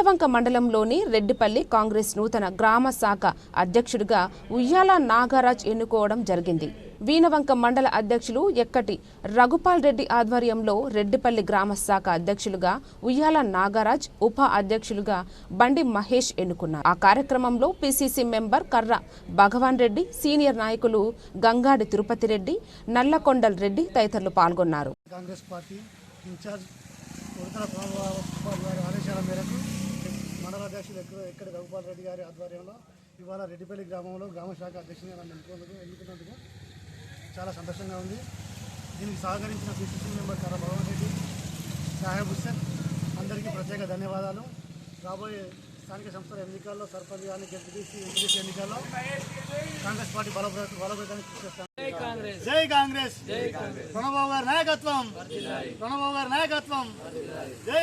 వీనవంక మండలంలోని రెడ్డిపల్లి కాంగ్రెస్ నూతన గ్రామ శాఖ అధ్యక్షుడిగా ఉయ్యాల నాగరాజ్ ఎన్నుకోవడం జరిగింది. వీనవంక మండల అధ్యక్షులు ఎక్కటి రఘుపాల్ రెడ్డి ఆధ్వర్యంలో రెడ్డిపల్లి గ్రామ శాఖ అధ్యక్షులుగా ఉయ్యాల నాగరాజ్ ఉప అధ్యక్షులుగా బండి మహేష్ ఎన్నుకున్నారు. ఆ కార్యక్రమంలో పిసిసి మెంబర్ కర్ర భగవాన్ రెడ్డి సీనియర్ నాయకులు గంగాడి తిరుపతి రెడ్డి నల్లకొండల్ రెడ్డి తదితరులు పాల్గొన్నారు. కాంగ్రెస్ పార్టీ ఇన్ఛార్జ్ అధ్యక్షులు ఎక్కడ ఎక్కడ రఘుపాల్ రెడ్డి గారి ఆధ్వర్యంలో ఇవాళ రెడ్డిపల్లి గ్రామంలో గ్రామ శాఖ అధ్యక్షునిగా నన్ను ఎన్నుకున్నందుకు ఎన్నుకున్నందుకు చాలా సంతోషంగా ఉంది. దీనికి సహకరించిన పిసిసి మెంబర్ కర్ర భగవాన్ రెడ్డి సాహెబ్ హుస్సేన్ అందరికీ ప్రత్యేక ధన్యవాదాలు. రాబోయే స్థానిక సంస్థల ఎన్నికల్లో సర్పంచ్ కానీ గెలిపి ఎంపీసీ ఎన్నికల్లో కాంగ్రెస్ పార్టీ బలోపేత బలోపేతానికి కృషి చేస్తాం. జై కాంగ్రెస్. ప్రణబాబు గారి నాయకత్వం. ప్రణబాబు గారి నాయకత్వం. జై